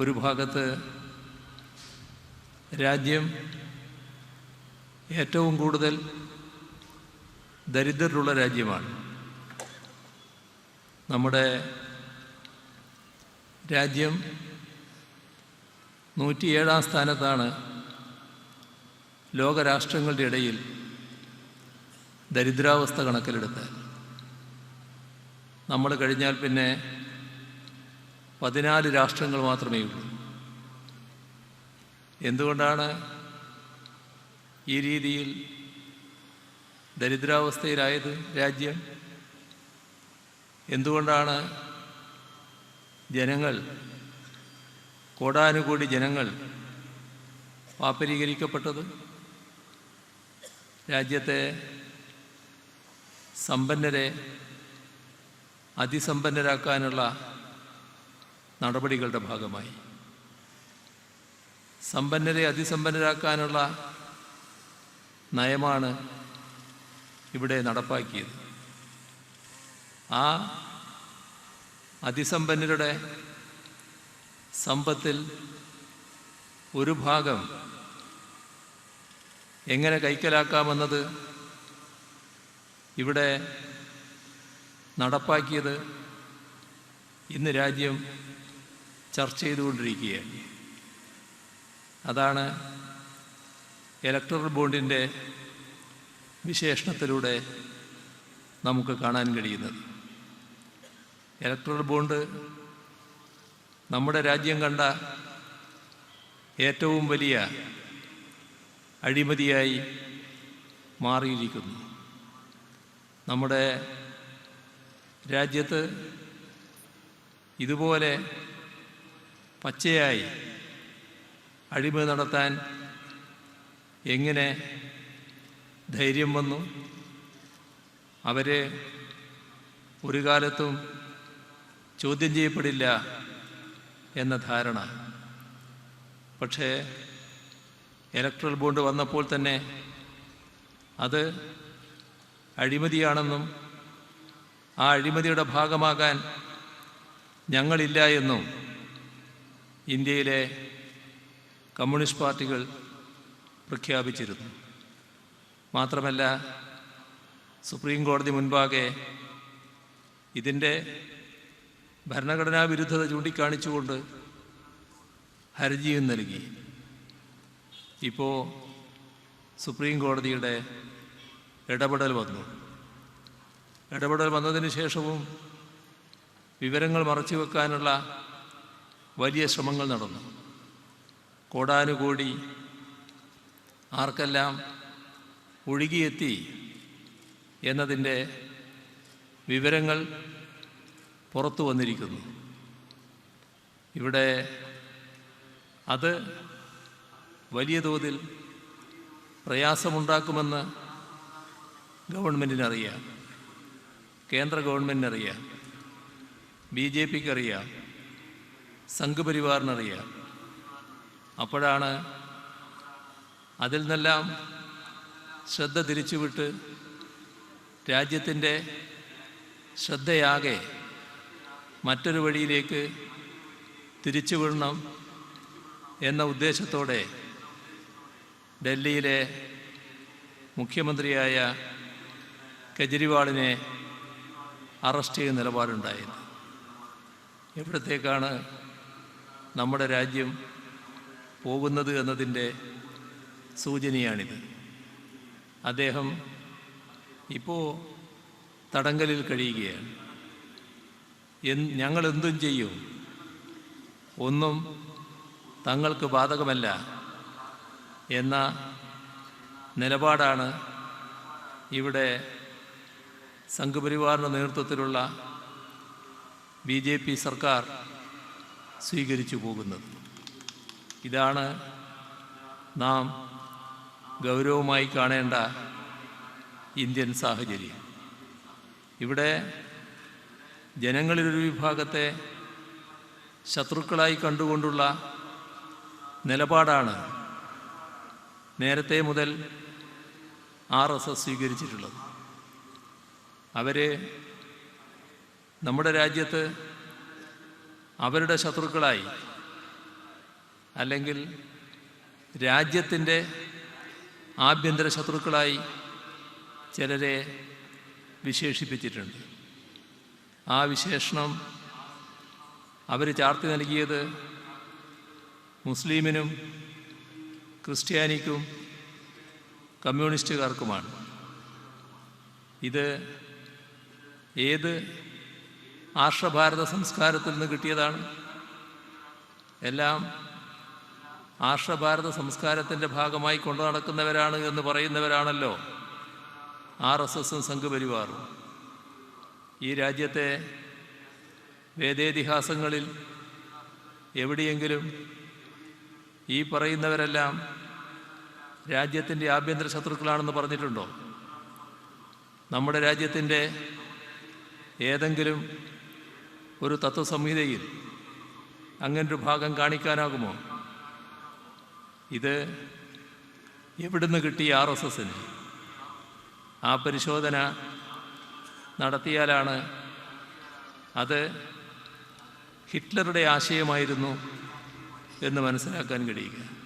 ഒരു ഭാഗത്ത് രാജ്യം ഏറ്റവും കൂടുതൽ ദരിദ്രരുള്ള രാജ്യമാണ്. നമ്മുടെ രാജ്യം നൂറ്റിയേഴാം സ്ഥാനത്താണ് ലോകരാഷ്ട്രങ്ങളുടെ ഇടയിൽ ദരിദ്രാവസ്ഥ കണക്കിലെടുത്താൽ. നമ്മൾ കഴിഞ്ഞാൽ പിന്നെ പതിനാല് രാഷ്ട്രങ്ങൾ മാത്രമേ ഉള്ളൂ. എന്തുകൊണ്ടാണ് ഈ രീതിയിൽ ദരിദ്രാവസ്ഥയിലായത് രാജ്യം? എന്തുകൊണ്ടാണ് ജനങ്ങൾ കോടാനുകോടി ജനങ്ങൾ പാപ്പരീകരിക്കപ്പെട്ടത്? രാജ്യത്തെ സമ്പന്നരെ അതിസമ്പന്നരാക്കാനുള്ള നടപടികളുടെ ഭാഗമായി. സമ്പന്നരെ അതിസമ്പന്നരാക്കാനുള്ള നയമാണ് ഇവിടെ നടപ്പാക്കിയത്. ആ അതിസമ്പന്നരുടെ സമ്പത്തിൽ ഒരു ഭാഗം എങ്ങനെ കൈക്കലാക്കാമെന്നത് ഇവിടെ നടപ്പാക്കിയത് ഇന്ന് രാജ്യം ചർച്ച ചെയ്തുകൊണ്ടിരിക്കുകയാണ്. അതാണ് ഇലക്ട്രൽ ബോണ്ടിന്റെ വിശേഷണത്തിലൂടെ നമുക്ക് കാണാൻ കഴിയുന്നത്. ഇലക്ട്രൽ ബോണ്ട് നമ്മുടെ രാജ്യം കണ്ട ഏറ്റവും വലിയ അഴിമതിയായി മാറിയിരിക്കുന്നു. നമ്മുടെ രാജ്യത്ത് ഇതുപോലെ പച്ചയായി അഴിമതി നടത്താൻ എങ്ങനെ ധൈര്യം വന്നു? അവരെ ഒരു കാലത്തും ചോദ്യം ചെയ്യപ്പെടില്ല എന്ന ധാരണ. പക്ഷേ ഇലക്ട്രൽ ബോണ്ട് വന്നപ്പോൾ തന്നെ അത് അഴിമതിയാണെന്നും ആ അഴിമതിയുടെ ഭാഗമാകാൻ ഞങ്ങളില്ല എന്നും ഇന്ത്യയിലെ കമ്മ്യൂണിസ്റ്റ് പാർട്ടികൾ പ്രഖ്യാപിച്ചിരുന്നു. മാത്രമല്ല സുപ്രീം കോടതി മുൻപാകെ ഇതിന്റെ ഭരണഘടനാ വിരുദ്ധത ചൂണ്ടിക്കാണിച്ചുകൊണ്ട് ഹർജിയും നൽകി. ഇപ്പോൾ സുപ്രീം കോടതിയുടെ ഇടപെടൽ വന്നു. ഇടപെടൽ വന്നതിന് ശേഷവും വിവരങ്ങൾ മറച്ചു വെക്കാനുള്ള വലിയ ശ്രമങ്ങൾ നടന്നു. കോടാനുകൂടി ആർക്കെല്ലാം ഒഴുകിയെത്തി എന്നതിന്റെ വിവരങ്ങൾ പുറത്തു വന്നിരിക്കുന്നു. ഇവിടെ അത് വലിയ തോതിൽ പ്രയാസമുണ്ടാക്കുമെന്ന് ഗവൺമെന്റിനറിയാം കേന്ദ്ര ഗവൺമെന്റിനറിയാം ബി ജെ പിക്ക് അറിയാം. സംഘപരിവാറിനറിയാം. അപ്പോഴാണ് അതിൽ നിന്നെല്ലാം ശ്രദ്ധ തിരിച്ചുവിട്ട് രാജ്യത്തിന്റെ ശ്രദ്ധയാകെ മറ്റൊരു വഴിയിലേക്ക് തിരിച്ചുവിടണം എന്ന ഉദ്ദേശത്തോടെ ഡൽഹിയിലെ മുഖ്യമന്ത്രിയായ കെജ്രിവാളിനെ അറസ്റ്റ് ചെയ്യുന്ന നിലപാടുണ്ടായത്. എവിടത്തേക്കാണ് നമ്മുടെ രാജ്യം പോകുന്നത് എന്നതിന്റെ സൂചനയാണിത്. അദ്ദേഹം ഇപ്പോൾ തടങ്കലിൽ കഴിയുകയാണ്. എൻ ഞങ്ങൾ എന്തും ചെയ്യും. ഒന്നും തങ്ങൾക്ക് ബാധകമല്ല എന്ന നിലപാടാണ് ഇവിടെ സംഘപരിവാറിന്റെ നേതൃത്വത്തിലുള്ള ബി സർക്കാർ സ്വീകരിച്ചു പോകുന്നത്. ഇതാണ് നാം ഗൗരവമായി കാണേണ്ട ഇന്ത്യൻ സാഹചര്യം. ഇവിടെ ജനങ്ങളിലൊരു വിഭാഗത്തെ ശത്രുക്കളായി കണ്ടുകൊണ്ടുള്ള നിലപാടാണ് നേരത്തെ മുതൽ ആർ എസ് എസ് സ്വീകരിച്ചിട്ടുള്ളത്. അവരെ നമ്മുടെ രാജ്യത്ത് അവരുടെ ശത്രുക്കളായി. അല്ലെങ്കിൽ രാജ്യത്തിന്റെ ആഭ്യന്തര ശത്രുക്കളായി ചിലരെ വിശേഷിപ്പിച്ചിട്ടുണ്ട്. ആ വിശേഷണം അവർ ചാർത്തി നൽകിയത് മുസ്ലിമിനും ക്രിസ്ത്യാനിക്കും കമ്മ്യൂണിസ്റ്റുകാർക്കുമാണ്. ഇത് ഏത് ആർഷഭാരത സംസ്കാരത്തിൽ നിന്ന് കിട്ടിയതാണ്. എല്ലാം ആർഷഭാരത സംസ്കാരത്തിന്റെ ഭാഗമായി കൊണ്ടു നടക്കുന്നവരാണ് എന്ന് പറയുന്നവരാണല്ലോ ആർ എസ് എസും സംഘപരിവാറും. ഈ രാജ്യത്തെ വേദേതിഹാസങ്ങളിൽ എവിടെയെങ്കിലും ഈ പറയുന്നവരെല്ലാം രാജ്യത്തിന്റെ ആഭ്യന്തര ശത്രുക്കളാണെന്ന് പറഞ്ഞിട്ടുണ്ടോ? നമ്മുടെ രാജ്യത്തിന്റെ ഏതെങ്കിലും ഒരു തത്വസംഹിതയിൽ അങ്ങനൊരു ഭാഗം കാണിക്കാനാകുമോ? ഇത് എവിടുന്ന് കിട്ടി ആർ എസ് എസിന്? ആ പരിശോധന നടത്തിയാലാണ് അത് ഹിറ്റ്ലറുടെ ആശയമായിരുന്നു എന്ന് മനസ്സിലാക്കാൻ കഴിയുക.